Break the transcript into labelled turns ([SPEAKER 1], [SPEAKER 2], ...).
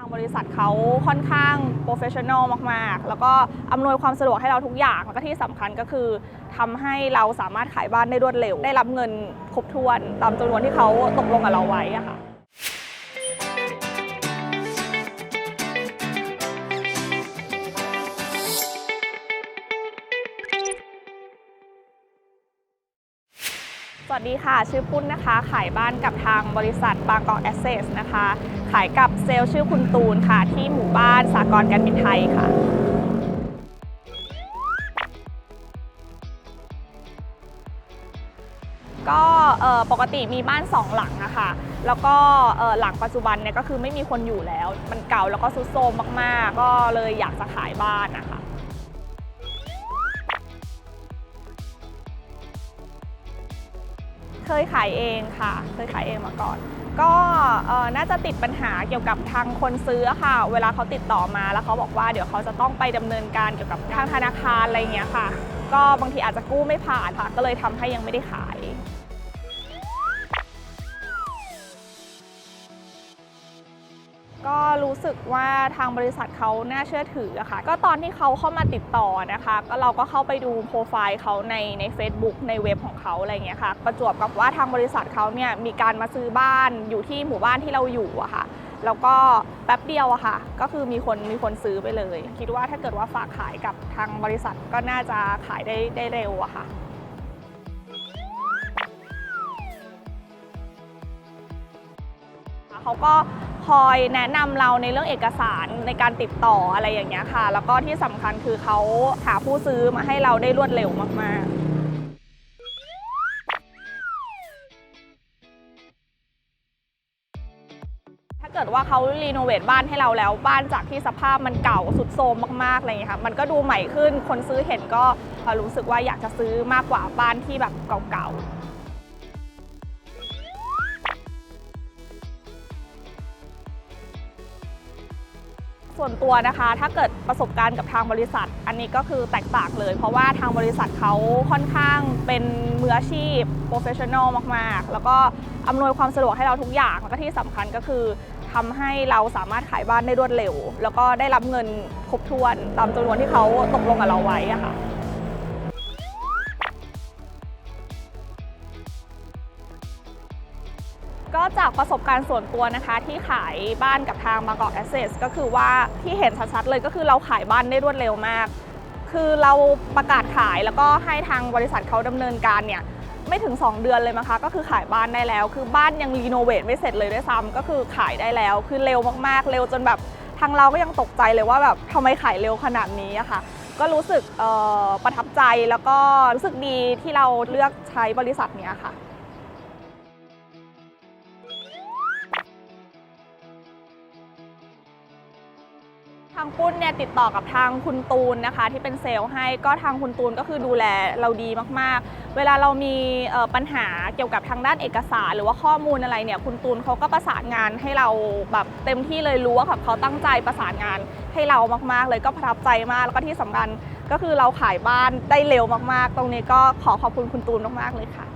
[SPEAKER 1] ทางบริษัทเขาค่อนข้างโปรเฟชชั่นอลมากๆ แล้วก็อำนวยความสะดวกให้เราทุกอย่าง แล้วก็ที่สำคัญก็คือทำให้เราสามารถขายบ้านได้รวดเร็ว ได้รับเงินครบถ้วนตามจำนวนที่เขาตกลงกับเราไว้อะค่ะ สวัสดีค่ะ ชื่อปุ้นนะคะ ขายบ้านกับทางบริษัทบางกอกแอสเซสนะคะ ขายกับเซลล์ชื่อคุณตูนค่ะ ที่หมู่บ้านสากลการบินไทยค่ะ ก็ปกติมีบ้านสองหลังนะคะ แล้วก็หลังปัจจุบันเนี่ยก็คือไม่มีคนอยู่แล้ว มันเก่าแล้วก็ซุดโทรมมาก ๆ ก็เลยอยากจะขายบ้านนะคะ เคยขายเองค่ะ เคยขายเองมาก่อน ก็น่าจะติดปัญหาเกี่ยวกับทางคนซื้อค่ะ เวลาเขาติดต่อมาแล้วเขาบอกว่าเดี๋ยวเขาจะต้องไปดำเนินการเกี่ยวกับทางธนาคารอะไรอย่างเงี้ยค่ะ ก็บางทีอาจจะกู้ไม่ผ่านค่ะ ก็เลยทำให้ยังไม่ได้ขาย ก็รู้สึกว่าทางบริษัทเขาน่าเชื่อถืออะค่ะ ก็ตอนที่เขาเข้ามาติดต่อนะคะ ก็เราก็เข้าไปดูโปรไฟล์เขาในใน Facebook ในเว็บของเขาอะไรเงี้ยค่ะ ประจวบกับว่าทางบริษัทเขาเนี่ยมีการมาซื้อบ้านอยู่ที่หมู่บ้านที่เราอยู่อะค่ะ แล้วก็แป๊บเดียวอะค่ะ ก็คือมีคนมีคนซื้อไปเลย คิดว่าถ้าเกิดว่าฝากขายกับทางบริษัทก็น่าจะขายได้ได้เร็วอะค่ะเขาก็ คอยแนะนำเราในเรื่องเอกสารในการติดต่ออะไรอย่างเงี้ยค่ะ แล้วก็ที่สำคัญคือเขาหาผู้ซื้อมาให้เราได้รวดเร็วมากๆถ้าเกิดว่าเขารีโนเวทบ้านให้เราแล้วบ้านจากที่สภาพมันเก่าสุดโทรมมากๆอะไรอย่างเงี้ยค่ะมันก็ดูใหม่ขึ้นคนซื้อเห็นก็รู้สึกว่าอยากจะซื้อมากกว่าบ้านที่แบบเก่าๆ ส่วนตัวนะคะ ถ้าเกิดประสบการณ์กับทางบริษัท อันนี้ก็คือแตกต่างเลย เพราะว่าทางบริษัทเขาค่อนข้างเป็นมืออาชีพโปรเฟชชั่นอลมาก ๆ แล้วก็อำนวยความสะดวกให้เราทุกอย่าง แล้วก็ที่สำคัญก็คือทำให้เราสามารถขายบ้านได้รวดเร็ว แล้วก็ได้รับเงินครบถ้วนตามจำนวนที่เขาตกลงกับเราไว้อะค่ะ ก็จากประสบการณ์ส่วนตัวนะคะที่ขายบ้านกับทางบางกอกแอสเซสก็คือว่าที่เห็นชัดๆเลยก็คือเราขายบ้านได้รวดเร็วมาก คือเราประกาศขายแล้วก็ให้ทางบริษัทเขาดำเนินการเนี่ยไม่ถึง 2 เดือนเลยมั้งคะ ก็คือขายบ้านได้แล้ว คือบ้านยังรีโนเวทไม่เสร็จเลยด้วยซ้ำก็คือขายได้แล้ว คือเร็วมากๆ เร็วจนแบบทางเราก็ยังตกใจเลยว่าแบบทำไมขายเร็วขนาดนี้อะค่ะ ก็รู้สึกประทับใจแล้วก็รู้สึกดีที่เราเลือกใช้บริษัทเนี้ยค่ะ ทางปุ้นเนี่ยติดต่อกับทางคุณตูนนะคะ ที่เป็นเซลล์ให้ก็ทางคุณตูนก็คือดูแลเราดีมากๆ เวลาเรามีปัญหาเกี่ยวกับทางด้านเอกสาร หรือว่าข้อมูลอะไรเนี่ยคุณตูนเขาก็ประสานงานให้เราแบบเต็มที่เลยรู้ว่าแบบเขาตั้งใจประสานงานให้เรามากๆ เลยก็ประทับใจมากแล้วก็ที่สำคัญก็คือเราขายบ้านได้เร็วมากๆ ตรงนี้ก็ขอขอบคุณคุณตูนมากๆเลยค่ะ